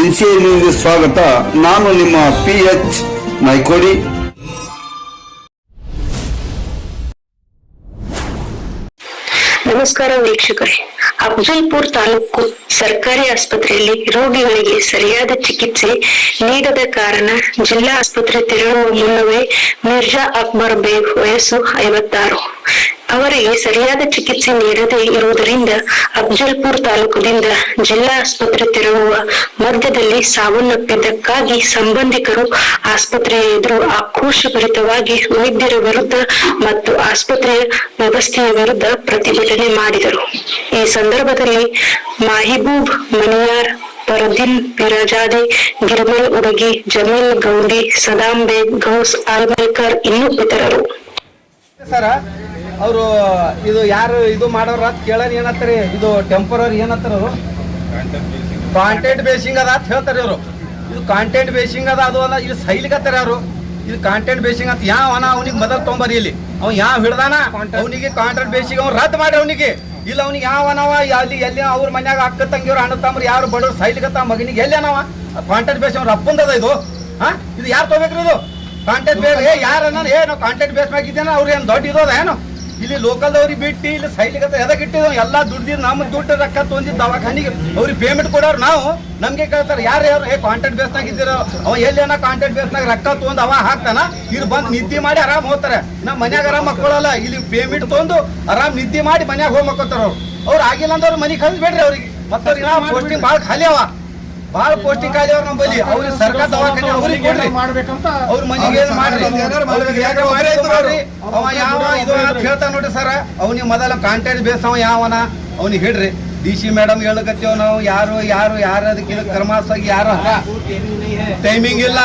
ಎನ್ಸಿಎಲ್ಗೆ ಸ್ವಾಗತ. ನಾನು ನಿಮ್ಮ ಪಿ ಎಚ್ ಮೈಕೋಡಿ. ನಮಸ್ಕಾರ ವೀಕ್ಷಕರೇ. ಅಫಜಲ್ಪುರ್ ತಾಲೂಕು ಸರ್ಕಾರಿ ಆಸ್ಪತ್ರೆಯಲ್ಲಿ ರೋಗಿಗಳಿಗೆ ಸರಿಯಾದ ಚಿಕಿತ್ಸೆ ನೀಡದ ಕಾರಣ ಜಿಲ್ಲಾ ಆಸ್ಪತ್ರೆ ತೆರಳುವ ಮುನ್ನವೇ ಮಿರ್ಜಾ ಅಕ್ಬರ್ ಬೇಗ್ ವಯಸ್ಸು ಐವತ್ತಾರು. ಅವರಿಗೆ ಸರಿಯಾದ ಚಿಕಿತ್ಸೆ ನೀಡದೇ ಇರುವುದರಿಂದ ಅಫಜಲ್ಪುರ್ ತಾಲೂಕದಿಂದ ಜಿಲ್ಲಾ ಆಸ್ಪತ್ರೆ ತೆರಳುವ ಮಧ್ಯದಲ್ಲಿ ಸಾವನ್ನಪ್ಪಿದ್ದಕ್ಕಾಗಿ ಸಂಬಂಧಿಕರು ಆಸ್ಪತ್ರೆಯ ಎದುರು ಆಕ್ರೋಶಭರಿತವಾಗಿ ವೈದ್ಯರ ವಿರುದ್ಧ ಮತ್ತು ಆಸ್ಪತ್ರೆಯ ವ್ಯವಸ್ಥೆಯ ವಿರುದ್ಧ ಪ್ರತಿಭಟನೆ ಮಾಡಿದರು. ಈ ಸಂದರ್ಭದಲ್ಲಿ ಮಾಹಿಬೂಬ್ ಮನಿಯಾರ್, ಪರದಿನ್ ಪಿರಜಾದೆ, ಗಿರ್ಮಲ್ ಉಡಗಿ, ಜಮೀಲ್ ಗೌಂಡಿ ಸದಾಂ ಬೇಗ್ ಗೌಸ್ ಆಲ್ಮೇಕರ್ ಇನ್ನೂ ಇತರರು. ಅವರು ಇದು ಯಾರು ಇದು ಮಾಡೋರು ಅಂತ ಕೇಳೋರು ಏನತ್ತಾರೆ ಇದು ಟೆಂಪರರಿ ಏನತ್ತಾರ ಅವರು? ಕಾಂಟೆಂಟ್ ಬೇಸಿಂಗ್ ಅದ ಅಂತ ಹೇಳ್ತಾರೆ ಇವರು. ಇದು ಕಾಂಟೆಂಟ್ ಬೇಸಿಂಗ್ ಅದ ಅದು ಅಲ್ಲ ಇದು ಸೈಲಿಗತ್ತಾರೆ ಅವರು ಇದು ಕಾಂಟೆಂಟ್ ಬೇಸಿಂಗ್ ಅಂತ ಯಾವ ಅನ ಅವನಿಗೆ ಮೊದಲು ತೊಂಬರಿ ಇಲ್ಲಿ. ಅವ್ನು ಯಾವ ಹಿಡ್ದಾನ? ಅವನಿಗೆ ಕಾಂಟ್ರಾಕ್ಟ್ ಬೇಸಿಂಗ್ ಅವ್ನು ರದ್ದು ಮಾಡಿ ಅವನಿಗೆ. ಇಲ್ಲ ಅವ್ನಿಗೆ ಯಾವ ಅನವ ಅಲ್ಲಿ ಎಲ್ಲಿ ಅವ್ರ ಮನ್ಯಾಗ ಅಕ್ಕ ತಂಗಿಯವ್ರು ಅಣ್ಣ ತಮ್ಮರು ಯಾರು ಬಡವ್ರು ಸೈಲಿಗತ್ತ ಮಗನಿಗೆ ಎಲ್ಲಿ ಅನವ ಕಾಂಟ್ರಾಕ್ಟ್ ಬೇಸ್ ಅವ್ರ ಅಪ್ಪಂದದ ಇದು. ಹಾ? ಇದು ಯಾರು ತೊಗೊಬೇಕ್ರಿ ಇದು? ಕಾಂಟೆಂಟ್ ಬೇಸ್ ಏ ಯಾರು ಏ ನಾವು ಕಾಂಟೆಂಟ್ ಬೇಸ್ ಮ್ಯಾಗಿದ್ದೇನೆ ಅವ್ರು ಏನು ದೊಡ್ಡ ಇರೋದ ಏನು? ಇಲ್ಲಿ ಲೋಕಲ್ದವ್ರಿಗೆ ಬಿಟ್ಟು ಇಲ್ಲಿ ಸೈಲಿಗತ್ತ ಎದಕ್ಕೆ ಇಟ್ಟಿದ್ವು ಎಲ್ಲ ದುಡ್ದಿದ್ದು ನಮ್ಮ ದುಡ್ಡು ರೊಕ್ಕ ತೊಂದಿದ್ದು ದವಾಖಾನಿಗೆ ಅವ್ರಿಗೆ ಪೇಮೆಂಟ್ ಕೊಡೋರು ನಾವು. ನಮ್ಗೆ ಕೇಳ್ತಾರೆ, ಯಾರು ಯಾರು? ಹೇ ಕಾಂಟ್ಯಾಕ್ಟ್ ಬೇಸ್ನಾಗ ಇದ್ದೀರೋ? ಅವ ಎಲ್ಲೇನ ಕಾಂಟ್ಯಾಕ್ಟ್ ಬೇಸ್ನಾಗ ರೊಕ್ಕ ತೊಗೊಂಡು ಅವ ಹಾಕ್ತಾನ? ಇಲ್ಲಿ ಬಂದು ನಿದ್ದೆ ಮಾಡಿ ಆರಾಮ್ ಹೋಗ್ತಾರೆ. ನಮ್ಮ ಮನ್ಯಾಗ ಆರಾಮ್ ಮಕ್ಕಳಲ್ಲ. ಇಲ್ಲಿ ಪೇಮೆಂಟ್ ತೊಗೊಂಡು ಆರಾಮ್ ನಿದ್ದೆ ಮಾಡಿ ಮನ್ಯಾಗ ಹೋಗಿ ಮಕ್ಕೋತಾರ ಅವ್ರು. ಅವ್ರು ಆಗಿಲ್ಲ ಅಂದ್ರೆ ಅವ್ರ ಮನೆಗೆ ಕಳಿಸ್ಬೇಡ್ರಿ ಅವ್ರಿಗೆ. ಮತ್ತೆ ಅವ್ರಿಗೆ ಪೋಸ್ಟಿಂಗ್ ಭಾಳ ಖಾಲಿ ಅವ. ಭಾಳ ಪೌಷ್ಟಿಕ ಅವ್ರ ನಮ್ಮ ಬಲ್ಲಿ ಅವ್ರಿಗೆ ಸರ್ಕಾರ ದವಾಖಾನೆ ಅವ್ರಿಗೆ ಕೊಡ್ರಿ. ಅವ್ರ ಮನೆಗೆ ಏನ್ ಮಾಡ್ರಿ. ಅವ ಯಾವ ಇದು ಅಂತ ಹೇಳ್ತಾನ ನೋಡ್ರಿ ಸರ್. ಅವ್ನಿಗೆ ಮೊದಲ ಕಾಂಟ್ಯಾಕ್ಟ್ ಬೇಸ್ ಅವ ಯಾವನ? ಅವ್ನಿಗೆ ಹೇಳ್ರಿ. ಡಿ ಸಿ ಮೇಡಮ್ ಹೇಳಕತ್ತೇವ್ ನಾವು? ಯಾರು ಯಾರು ಯಾರು ಅದಕ್ಕೆ ಕ್ರಮಾಸಾಗಿ ಯಾರು ಟೈಮಿಂಗ್ ಇಲ್ಲ.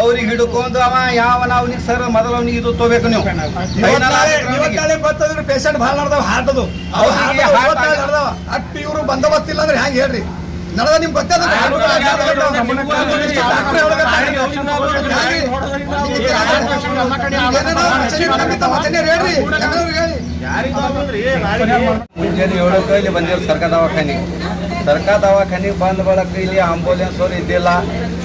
ಅವ್ರಿಗೆ ಹಿಡ್ಕೊಂಡು ಅವ ಯಾವನ? ಅವ್ನಿಗೆ ಸರ್ ಮೊದಲ ಅವ್ನಿಗೆ ಇದು ತಗೋಬೇಕು ನೀವು. ಪೇಷಂಟ್ ಭಾಳ ನಡ್ದಾವ ಹಾರ್ಟದು ಅವ್ರಿಗೆ ಅಟ್ ಇವರು ಬಂದೋಬಸ್ತ್ ಇಲ್ಲ ಅಂದ್ರೆ ಹೆಂಗೆ ಹೇಳ್ರಿ? ನಡದ ನಿಮ್ಗೆ ಗೊತ್ತದ ಮುಂಜಾನೆ ಏಳಕ್ಕೆ ಇಲ್ಲಿ ಬಂದಿಲ್ಲ ಸರ್ಕಾರ ದವಾಖಾನೆಗೆ ಸರ್ಕಾರ ದವಾಖಾನೆಗೆ ಬಂದ ಬಳಕ ಇಲ್ಲಿ ಆಂಬುಲೆನ್ಸ್ ಅವ್ರು ಇದ್ದಿಲ್ಲ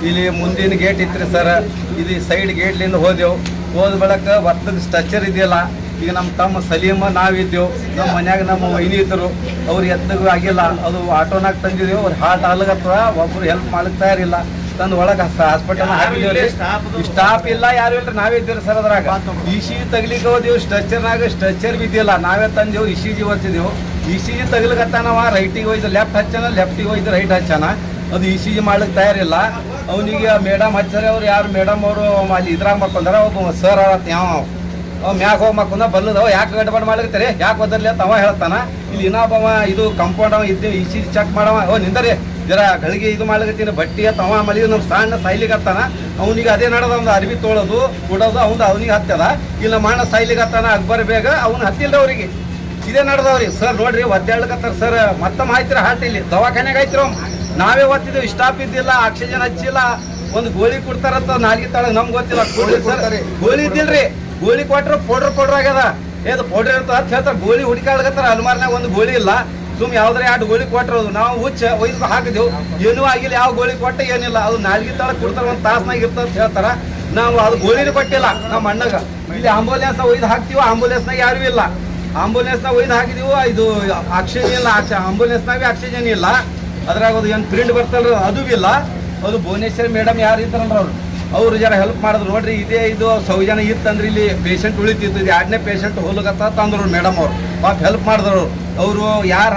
ಇಲ್ಲಿ ಮುಂದಿನ ಗೇಟ್ ಇತ್ರಿ ಸರ್ ಇಲ್ಲಿ ಸೈಡ್ ಗೇಟ್ಲಿಂದ ಹೋದೆವು ಹೋದ ಬಳಕ ಒತ್ತದ ಸ್ಟ್ರಕ್ಚರ್ ಇದೆಯಲ್ಲ ಈಗ ನಮ್ಮ ತಮ್ಮ ಸಲೀಮ ನಾವಿದ್ದೆವು. ನಮ್ಮ ಮನ್ಯಾಗ ನಮ್ಮ ವೈನಿ ಇದ್ದರು ಅವ್ರು ಎತ್ತಗೂ ಆಗಿಲ್ಲ. ಅದು ಆಟೋನಾಗ ತಂದಿದ್ದೆವು ಅವ್ರು ಹಾರ್ಟ್ ಆಲಗತ್ತವ ಒಬ್ರು ಹೆಲ್ಪ್ ಮಾಡಕ್ ತಯಾರಿಲ್ಲ. ತಂದು ಒಳಗೆ ಹಾಸ್ಪಿಟಲ್ ಹಾಕಿದ್ದೇವೆ ಸ್ಟಾಫ್ ಇಲ್ಲ ಯಾರು ಇಲ್ಲ ನಾವೇ ಇದ್ದೀವಿ ಸರ್ ಅದ್ರಾಗ. ಇ ಸಿ ಜಿ ತಗ್ಲಿಕ್ಕೆ ಹೋದೆವು ಸ್ಟ್ರಕ್ಚರ್ನಾಗ ಸ್ಟ್ರಕ್ಚರ್ ಬಿದ್ದಿಲ್ಲ. ನಾವೇ ತಂದೆವು ಇ ಸಿ ಜಿ ಹೊತ್ತಿದ್ದೆವು ಇ ಸಿ ಜಿ ತಗ್ಲಿಕ್ಕತ್ತಾನವ ರೈಟಿಗೆ ಹೋಯ್ತು ಲೆಫ್ಟ್ ಹಚ್ಚಾನ ಲೆಫ್ಟಿಗೆ ಹೋಯ್ತು ರೈಟ್ ಹಚ್ಚಾನ. ಅದು ಇ ಸಿ ಜಿ ಮಾಡ್ಲಿಕ್ಕೆ ತಯಾರಿಲ್ಲ. ಅವನಿಗೆ ಮೇಡಮ್ ಹಚ್ಚಾರೆ ಅವ್ರು ಯಾರು ಮೇಡಮ್ ಅವರು ಅಲ್ಲಿ ಇದ್ರಾಗ ಮಕ್ಕೊಂದಾರ ಒಬ್ಬ ಸರ್ ಅವತ್ತು ಯಾವ ಮ್ಯಾಗ ಹೋಗಿ ಮಕ್ಕಂದ ಬಲ್ಲದವ ಯಾಕೆ ಗಡ್ಬಡ್ ಮಾಡ್ಲಿಕತ್ತಾರೆ? ಯಾಕೆ ಒದರ್ಲಿ ಅಂತ ಅವ ಹೇಳ್ತಾನ. ಇಲ್ಲಿ ಇನ್ನೊಬ್ಬವ ಇದು ಕಂಪೌಂಡ್ ಅವ ಇದ್ದು ಇಸಿ ಚೆಕ್ ಮಾಡವ. ಓ, ನಿಂದರಿ. ಜರ ಗಳಿಗೆ ಇದು ಮಾಡ್ಲಿಕ್ಕೆ ಬಟ್ಟಿ ಅಂತ ಅವ ಮಲಿ ನಮ್ಮ ಸಣ್ಣ ಸಾಯ್ಲಿಕತ್ತಾನ ಅವನಿಗೆ ಅದೇ ನಡದ, ಒಂದು ಅರ್ಬಿ ತೊಳೋದು, ಕೊಡೋದು ಅವ್ನು ಅವನಿಗೆ ಹತ್ತದ ಇಲ್ಲ ಮಾಣ ಸಾಯ್ಲಿಕತ್ತಾನ ಅಕ್ಬರ್ ಬೇಗ ಅವ್ನು ಹತ್ತಿಲ್ಲ ಅವರಿಗೆ. ಇದೇ ನಡ್ದವ್ರಿ. ಸರ್ ನೋಡ್ರಿ, ಒದ್ದಾಡ್ಲಕತ್ತಾರ ಸರ್. ಮತ್ತೆ ಮಾಹಿತಿ ಹಾಟ್ ಇಲ್ಲಿ. ದವಾಖಾನೆಗೆ ಆಯ್ತಿರೋ ನಾವೇ ಓದ್ತಿದ್ದೇವೆ ಸ್ಟಾಪ್ ಇದ್ದಿಲ್ಲ, ಆಕ್ಸಿಜನ್ ಹಚ್ಚಿಲ್ಲ. ಒಂದು ಗೋಳಿ ಕೊಡ್ತಾರಂತ ನಾಲ್ಗೆ ತಾಳ ನಮ್ಗೆ ಗೊತ್ತಿಲ್ಲ. ಸರ್. ಗೋಳಿ ಇದ್ದಿಲ್ರಿ. ಗೋಳಿ ಕೊಟ್ರ ಪೌಡ್ರ್ ಪೌಡ್ರ್ ಆಗ್ಯದ. ಏದು ಪೌಡ್ರ್ ಇರ್ತದ ಅಂತ ಹೇಳ್ತಾರೆ. ಗೋಳಿ ಹುಡುಕಾಡ್ಕತ್ತಾರ ಅಲ್ಮಾರ್ನಾಗ ಒಂದು ಗೋಳಿ ಇಲ್ಲ. ಸುಮ್ ಯಾವ್ದಾರ ಎರಡು ಗೋಳಿ ಕೊಟ್ಟಿರೋದು ನಾವು ಹುಚ್ಚ, ಒಯ್ದು ಹಾಕಿದೆವು. ಏನೂ ಆಗಿಲ್ಲ. ಯಾವ ಗೋಳಿ ಕೊಟ್ಟ ಏನಿಲ್ಲ. ಅದು ನಾಲ್ಗಿ ತಳ ಕೊಡ್ತಾರ ಒಂದು ತಾಸ್ನಾಗ ಇರ್ತದ ಅಂತ ಹೇಳ್ತಾರ. ನಾವು ಅದು ಗೋಲಿನ ಕೊಟ್ಟಿಲ್ಲ. ನಮ್ಮ ಅಣ್ಣಗ. ಇಲ್ಲಿ ಆಂಬುಲೆನ್ಸ್ ಒಯ್ದು ಹಾಕ್ತೀವಿ? ಆಂಬುಲೆನ್ಸ್ನಾಗ ಯಾರು ಇಲ್ಲ. ಆಂಬುಲೆನ್ಸ್ನಾಗ ಒಯ್ದು ಹಾಕಿದೀವು? ಇದು ಆಕ್ಸಿಜನ್ ಇಲ್ಲ. ಆಂಬುಲೆನ್ಸ್ನಾಗ ಆಕ್ಸಿಜನ್ ಇಲ್ಲ. ಅದ್ರಾಗ ಅದು ಏನು ಪ್ರಿಂಟ್ ಬರ್ತಲ್ಲ ಅದು ಇಲ್ಲ. ಅದು ಭುವನೇಶ್ವರಿ ಮೇಡಮ್ ಯಾರು ಇದ್ದಾರಲ್ಲ ಅವ್ರು? ಅವ್ರು ಜರ ಹೆಲ್ಪ್ ಮಾಡಿದ್ರು. ನೋಡ್ರಿ ಇದೇ ಇದು ಸೌಜನ ಇತ್ತಂದ್ರೆ ಇಲ್ಲಿ ಪೇಷಂಟ್ ಉಳಿತಿತ್ತು. ಇದು ಎರಡನೇ ಪೇಷಂಟ್ ಹೋಗ್ಲಕತ್ತ ತಂದ್ರು ಮೇಡಮ್ ಅವ್ರು. ಪಾಪ ಹೆಲ್ಪ್ ಮಾಡಿದ್ರು. ಅವರು ಯಾರ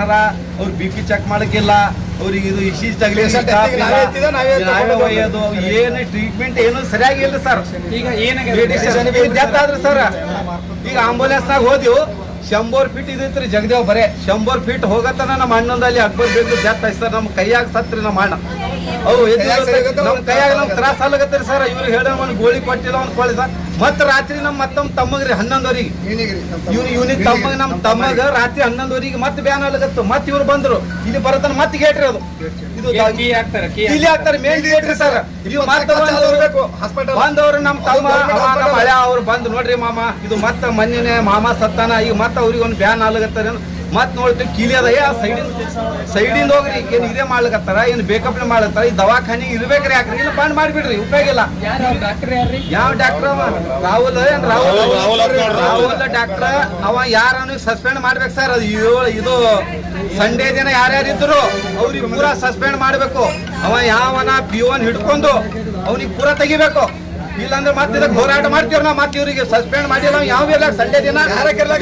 ಅವ್ರು ಬಿ ಪಿ ಚೆಕ್ ಮಾಡಕ್ಕಿಲ್ಲ ಅವ್ರಿಗೆ ಇದು ತಗಲಿ ನಾವೇ ನಾವೇ ಒಯ್ಯೋದು. ಏನು ಟ್ರೀಟ್ಮೆಂಟ್ ಏನು ಸರಿಯಾಗಿ ಇಲ್ಲ ಸರ್. ಈಗ ಸರ್. ಈಗ ಆಂಬುಲೆನ್ಸ್ನಾಗ ಹೋದಿವು ಶಂಬೋರ್ ಫೀಟ್ ಇದಿತ್ರಿ ಜಗದೇವ್ ಬರೇ. ಶಂಬೋರ್ ಫೀಟ್ ಹೋಗತ್ತನ ನಮ್ಮ ಅಣ್ಣಂದಲ್ಲಿ ಅಕ್ಬರ್ ಬೇಕು ಡೆತ್ ಆಯ್ತು ಸರ್. ನಮ್ಮ ಕೈಯಾಗ ಸತ್ರಿ ನಮ್ಮ ಅಣ್ಣ. ಅವು ನಮ್ಮ ಕೈಯಾಗ ನಮ್ ತ್ರಾಸ ಆಗತ್ತರಿ ಸರ್ ಇವ್ರು ಹೇಳ ಒಂದು ಗೋಳಿ ಕೊಟ್ಟಿಲ್ಲ ಒಂದು ಕೊಳಿ ಸರ್. ಮತ್ತೆ ರಾತ್ರಿ ನಮ್ಮ ಮತ್ತೊಮ್ಮೆ ತಮ್ಮಗ್ರಿ ಹನ್ನೊಂದವರೆಗೆ. ಇವ್ನು ಇವನಿಗೆ ತಮ್ಮಗ ನಮ್ಮ ತಮ್ಮಗ. ರಾತ್ರಿ ಹನ್ನೊಂದವರೆಗೆ ಮತ್ತೆ ಬ್ಯಾನ್ ಆಗತ್ತು ಮತ್ತೆ ಇವ್ರು ಬಂದ್ರು. ಇಲ್ಲಿ ಬರತನ ಮತ್ತೆ ಗೇಟ್ರಿ ಅದು. ಇದು ಇಲ್ಲಿ ಹಾಕ್ತಾರೆ. ಮೇನ್ ಗೇಟ್ರಿ ಸರ್. ಮತ್ತೆ ಬಂದವ್ರು ಬಂದವ್ರು ನಮ್ಮ ತಮ್ಮ ನಮ್ಮ. ಹಳೆ ಅವ್ರು ಬಂದು ನೋಡ್ರಿ ಮಾಮ. ಇದು ಮತ್ತೆ ಮೊನ್ನೆ ಮಾಮ ಸತ್ತಾನ ಈಗ ಮತ್ತೆ ಅವ್ರಿಗೆ ಒಂದು ಬ್ಯಾನ್ ಆಗ್ಲಕತ್ತಾರ ಮತ್ ನೋಡ್ತೀವಿ ಕೀಲಿ ಅದ. ಏ ಸೈಡಿಂದ ಸೈಡಿಂದ ಹೋಗ್ರಿ. ಏನ್ ಇದೇ ಮಾಡ್ಲಕತ್ತಾರ? ಏನ್ ಬೇಕಪ್ನೆ ಮಾಡ್ಲತ್ತಾರ? ಈ ದವಾಖಾನಿ ಇರ್ಬೇಕ್ರಿ ಯಾಕ್ರಿ? ಇಲ್ಲ ಬಂದ್ ಮಾಡ್ಬಿಡ್ರಿ. ಉಪಯೋಗ ಇಲ್ಲ. ಯಾವ ಡಾಕ್ಟರ್ ಅವ? ರಾಹುಲ್ ಏನ್ ರಾಹುಲ್? ರಾಹುಲ್ ಡಾಕ್ಟರ್ ಅವ. ಯಾರು ಸಸ್ಪೆಂಡ್ ಮಾಡ್ಬೇಕು ಸರ್ ಅದು ಏಳು- ಇದು ಸಂಡೇ ದಿನ ಯಾರ್ಯಾರು ಇದ್ರು ಅವ್ರಿಗೆ ಪೂರಾ ಸಸ್ಪೆಂಡ್ ಮಾಡ್ಬೇಕು. ಅವ ಯಾವನ ಪಿ ಒನ್ ಹಿಡ್ಕೊಂಡು ಅವ್ನಿಗೆ ಪೂರಾ ತೆಗಿಬೇಕು. ಇಲ್ಲಾಂದ್ರೆ ಮತ್ತೆ ಇದಕ್ಕೆ ಹೋರಾಟ ಮಾಡ್ತೀವಿ ನಾವು ಮತ್ತೆ ಇವರಿಗೆ ಸಸ್ಪೆಂಡ್ ಮಾಡಿಲ್ಲ ಯಾವ ಇಲ್ಲ ಸಂಡೆ ದಿನ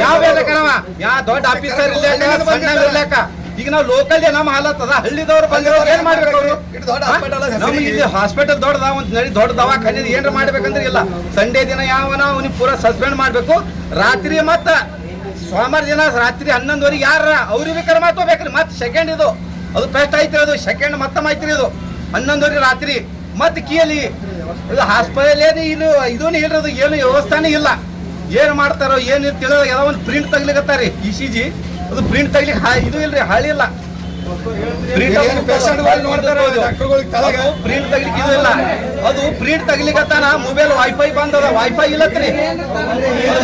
ಯಾವ ಇರ್ಲಕ್ಕನವ ಯಾವ ದೊಡ್ಡ ಆಫೀಸರ್ ಇಲ್ಲ ಈಗ ನಾವು ಲೋಕಲ್ ನಮ್ಮ ಹಾಲತ್ತದ ಹಳ್ಳಿದವ್ರು ಬಂದಿರೋರು ಏನ್ ಮಾಡ್ಬೇಕು. ನಮ್ಗೆ ಇಲ್ಲಿ ಹಾಸ್ಪಿಟಲ್ ದೊಡ್ಡದ ಒಂದ್ ನಡಿ ದೊಡ್ಡ ದವಾಖಾನೆ ಏನ್ರ ಮಾಡ್ಬೇಕಂದ್ರೆ ಇಲ್ಲ. ಸಂಡೇ ದಿನ ಯಾವನ ಅವ್ನಿಗೆ ಪೂರಾ ಸಸ್ಪೆಂಡ್ ಮಾಡ್ಬೇಕು. ರಾತ್ರಿ ಮತ್ತ ಸೋಮವಾರ ದಿನ ರಾತ್ರಿ ಹನ್ನೊಂದುವರೆಗೆ ಯಾರ ಅವ್ರಿಗೆ ಕರ್ಮ ಮಾತೋಬೇಕ್ರಿ ಮತ್ತೆ ಸೆಕೆಂಡ್ ಇದು. ಅದು ಫಸ್ಟ್ ಐತ್ರಿ ಅದು. ಸೆಕೆಂಡ್ ಮತ್ತೆ ಐತ್ರಿ ಇದು. ಹನ್ನೊಂದುವರೆ ರಾತ್ರಿ. ಮತ್ತೆ ಕೀಲಿ ಇದು ಹಾಸ್ಪಿಟಲ್ ಏನು ಇದು ಇದೂ ಇಲ್ರಿ ಏನು ವ್ಯವಸ್ಥೆನೇ ಇಲ್ಲ. ಏನು ಮಾಡ್ತಾರೋ ಏನು ತಿಳಿದ ಯಾವ ಒಂದು ಪ್ರಿಂಟ್ ತಗ್ಲಿಕತ್ತಾರಿ ಇ ಸಿ ಜಿ ಅದು ಪ್ರಿಂಟ್ ತಗ್ಲಿಕ್ಕೆ ಇದು ಇಲ್ರಿ, ಹಳಿ ಇಲ್ಲ. ಪ್ರಿಂಟ್ ತಗ್ಲಿಕ್ಕೆ ಇಲ್ಲ ಅದು ಪ್ರಿಂಟ್ ತಗ್ಲಿಕತ್ತಾನ? ಮೊಬೈಲ್ ವೈಫೈ ಬಂದದ. ವೈಫೈ ಇಲ್ಲತ್ರಿ.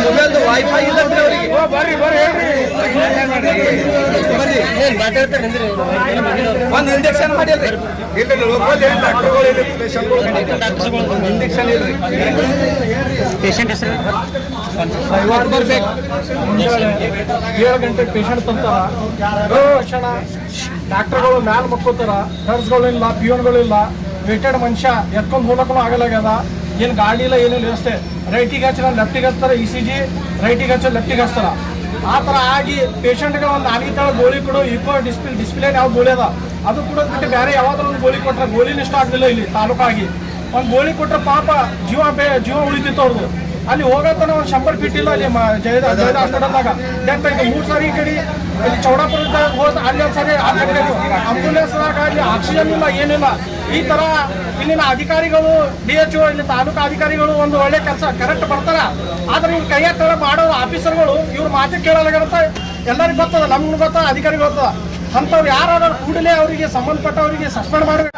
ಮೊಬೈಲ್ ವೈಫೈ ಇಲ್ಲತ್ರಿ ಅವ್ರಿಗೆ. ಒಂದ್ ಇಂಜೆಕ್ಷನ್ ಮಾಡಿಲ್ರಿ. ಇಂಜೆಕ್ಷನ್ ಇಲ್ರಿ ಏಳು ಗಂಟೆ ಪೇಷಂಟ್ ತಂತಾರ ತಕ್ಷಣ ಡಾಕ್ಟರ್ಗಳು ಮ್ಯಾಲ ಮಕ್ಕೋತಾರ, ನರ್ಸ್ಗಳಿಲ್ಲ, ಪಿಯೋನ್ಗಳಿಲ್ಲ ವೇಟೆಡ್ ಮನುಷ್ಯ ಎತ್ಕೊಂಡು ಹೋಗಕ್ಕೂ ಆಗಲಾಗ್ಯದ ಏನು ಗಾಡಿ ಇಲ್ಲ, ಏನಿಲ್ಲ, ವ್ಯವಸ್ಥೆ. ರೈಟಿಗೆ ಹಚ್ಚಿನ ಲೆಫ್ಟಿಗೆ ಹಚ್ತಾರೆ ಇ ಸಿ ಜಿ ರೈಟಿಗೆ ಹಚ್ಚೋ ಲೆಫ್ಟಿಗೆ ಹಚ್ತಾರ. ಆ ಥರ ಆಗಿ ಪೇಷಂಟ್ಗೆ ಒಂದು ನಾಲ್ಕು ತಳ ಗೋಲಿ ಕೊಡು ಇಕೋ ಡಿಸ್ಪ್ಲೇ ಡಿಸ್ಪ್ಲೇ ಯಾವ ಗೋಲಿ ಅದ. ಅದು ಕೂಡ ಬಿಟ್ಟು ಬೇರೆ ಯಾವಾಗ ಒಂದು ಗೋಲಿ ಕೊಟ್ಟರೆ ಗೋಲಿನ ಇಷ್ಟ ಆಗಲಿಲ್ಲ ಇಲ್ಲಿ ತಾಲೂಕಾಗಿ. ಒಂದು ಗೋಲಿ ಕೊಟ್ಟರೆ ಪಾಪ ಜೀವ ಬೇ ಜೀವ ಉಳಿತಿತ್ತು ಅವ್ರದ್ದು ಅಲ್ಲಿ ಹೋಗತ್ತ ಒಂದು ಶಂಬರ್ ಫೀಟ್ ಇಲ್ಲ ಅಲ್ಲಿ ಮ- ಜಯದ ಜಯದ ಹಾಸ್ಪಿಟಲ್ದಾಗ. ಡೆತ್ ಆಯ್ತು ಮೂರು ಸಾರಿ ಈ ಕಡೆ ಅಲ್ಲಿ ಚೌಡಾಪುರದ ಹೋದ ಅಲ್ಲಿ ಒಂದು ಸಾರಿ ಆಂಬುಲೆನ್ಸ್ನಾಗ ಅಲ್ಲಿ ಆಕ್ಸಿಜನ್ ಇಲ್ಲ ಏನಿಲ್ಲ. ಈ ತರ ಇಲ್ಲಿನ ಅಧಿಕಾರಿಗಳು ಡಿ ಎಚ್ ಒ ಇಲ್ಲಿ ತಾಲೂಕು ಅಧಿಕಾರಿಗಳು ಒಂದು ಒಳ್ಳೆ ಕೆಲಸ ಕರೆಕ್ಟ್ ಬರ್ತಾರ. ಆದ್ರೆ ಇವ್ರು ಕೈಯ ತರ ಮಾಡೋ ಆಫೀಸರ್ಗಳು ಇವ್ರ ಮಾತು ಕೇಳಲಾಗಿರುತ್ತೆ ಎಲ್ಲರಿಗೂ ಗೊತ್ತದ ನಮ್ಗೆ ಗೊತ್ತದ ಅಧಿಕಾರಿಗಳು ಗೊತ್ತದ. ಅಂಥವ್ರು ಯಾರಾದ್ರು ಕೂಡಲೇ ಅವರಿಗೆ ಸಂಬಂಧಪಟ್ಟವರಿಗೆ ಸಸ್ಪೆಂಡ್ ಮಾಡಬೇಕು.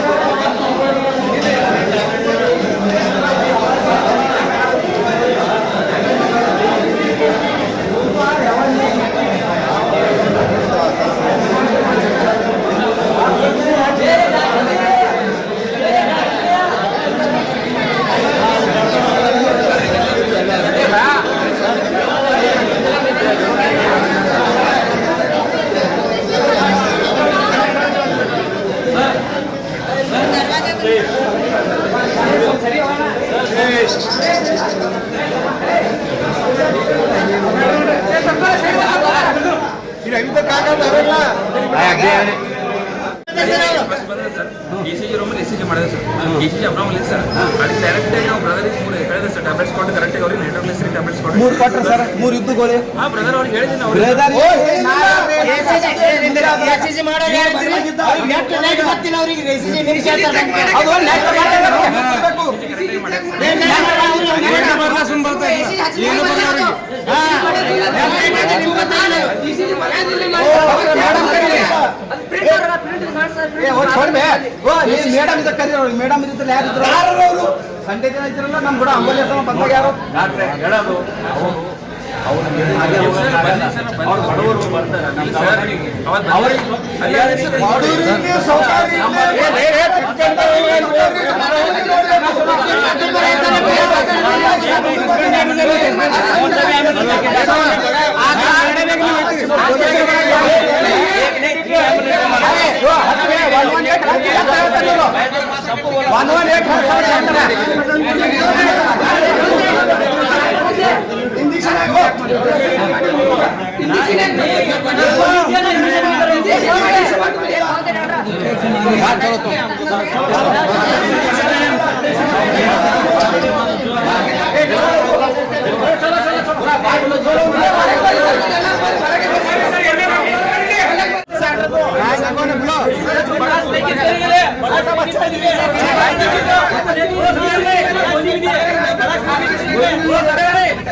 ಇ ಸಿ ಜಿ ಮಾಡಿದೆ sir E C G abnormal ಇದೆ ಸರ್ ಅಲ್ಲಿ ಡೈರೆಕ್ಟಾಗಿ ನಾವು ಬ್ರದರ್ ಮೂರು ಹೇಳಿದೆ ಸರ್ ಟ್ಯಾಬ್ಲೆಟ್ಸ್ ಕೊಟ್ಟು ಕರೆಕ್ಟಾಗಿ ಅವ್ರಿಗೆ ನೈಟ್ರೋಗ್ಲಿಸರಿನ್ ಟ್ಯಾಬ್ಲೆಟ್ಸ್ ಕೊಟ್ಟು ಮೂರು ಕೊಟ್ರ ಸರ್ ಮೂರು ಯುದ್ಧಗಳು ಹಾಂ ಬ್ರದರ್ ಅವ್ರಿಗೆ ಹೇಳಿದ್ದೀನಿ ಅವ್ರಿಗೆ. ಮೇಡಮ್ ಕರೀರಿ ಮೇಡಮ್ ಯಾರು ಇದ್ರು ಯಾರು ಅವರು ಸಂಡೆ ದಿನ ಇದ್ರಲ್ಲ ನಮ್ ಕೂಡ ಅಂಬುಲೆನ್ಸ್ ಬಂದಾಗ ಯಾರು ಅವ್ರು ಬಡವರು ಬರ್ತಾರೆ वन वन एक Gracias.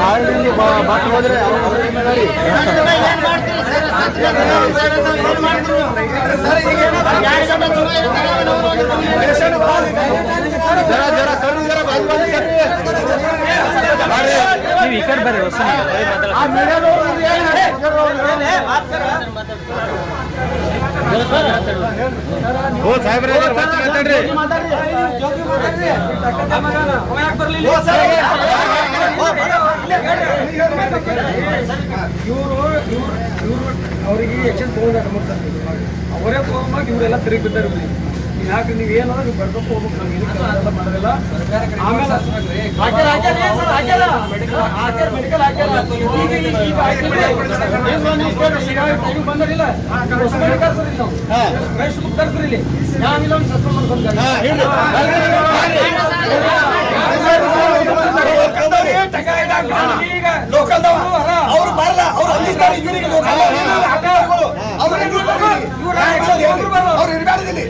ಬಡವರಿಗೆ ಸೌಕರ್ಯ ಒನ್ ಒನ್ ಮಾತಾಡ್ರಿ. ಇವರು ಅವರಿಗೆ ಎಕ್ಷನ್ ತಗೊಂಡಾರ ಮೂರು ಅವರೇ ತಗೊಂಡಾಗ ಇವರೆಲ್ಲ ತಿರುಗಿ ಬಿದ್ದಾರೆ ಯಾಕೆ ನೀವು ಏನಾದ್ರು ನೀವು ಬರ್ಬೇಕು ಹೋಗ್ಬೇಕು ನಮ್ಗೆ ಇದಕ್ಕೆ ಅದೆಲ್ಲ ಮಾಡೋದಿಲ್ಲ ಆಮೇಲೆ ಹಾಕ್ಯಾರ, ಹಾಕ್ಯಾರ, ಏನ್ ಸರ್ ಹಾಕ್ಯಾರ? ಮೆಡಿಕಲ್ ಹಾಕ್ಯಾರ, ಮೆಡಿಕಲ್ ಹಾಕ್ಯಾರ. ಈಗ ಈಗ ಈಗ ಹಾಕಿಲ್ಲ. ಏನ್ ಸರ್ ನೀವು ಕೇಳ್ರಿ, ಈಗ ಈಗ ಬಂದರಿಲ್ಲ ಹೊಸ ಮೆಡಿಕಲ್ ಸರ್ ಇಲ್ಲಿ ನಾವು. ರೆಸ್ಟ್ ಬುಕ್ ತರ್ಸ್ರಿ ಇಲ್ಲಿ ನಾವಿಲ್ಲ ಒಂದು ಸಸ್ಪೆಂಡ್ ಮಾಡ್ಕೊಂಡು ಈಗ ಲೋಕಲ್ದವ ಅವ್ರು ಬರಲ್ಲ ಅವ್ರು ಅಂದಿಸ್ತಾರೆ ಇವರಿಗೆ ಲೋಕಲ್ ಅವ್ರು ಇರ್ಬೇಡಿದಿಲ್ಲಿ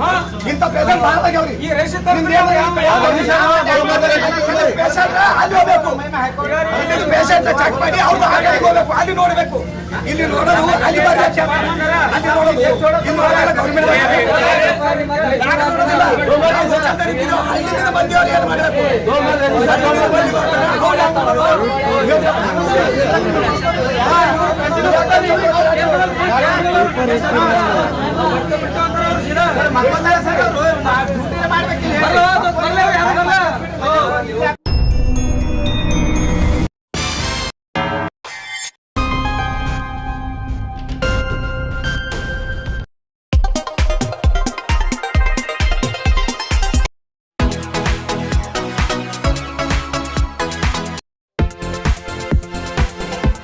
ಇಂಥ ಪೇಷಂಟ್ ಬಾರದಾಗ ಅವ್ರಿಗೆ ಈ ರೇಷನ್ ಅಲ್ಲಿ ಹೋಗ್ಬೇಕು ಪೇಷಂಟ್ ಚೆಕ್ ಮಾಡಿ ಅವ್ರದ್ದು ಆಗಾಡಿಗೆ ಹೋಗ್ಬೇಕು ಅಲ್ಲಿ ನೋಡಬೇಕು ಇಲ್ಲಿ ನೋಡೋದು ಅಲ್ಲಿ ಬಾರಿ ವ್ಯತ್ಯಾಸ. ಅಲ್ಲಿ ನೋಡೋದು ಇಲ್ಲಿ ನೋಡೋಲ್ಲ ಗೌರ್ಮೆಂಟ್ ಅಲ್ಲಿಂದ ಬಂದಿವ್ರು ಏನು ಮಾಡಬೇಕು ಮಾಡ್ಬೇಕಿಲ್ಲ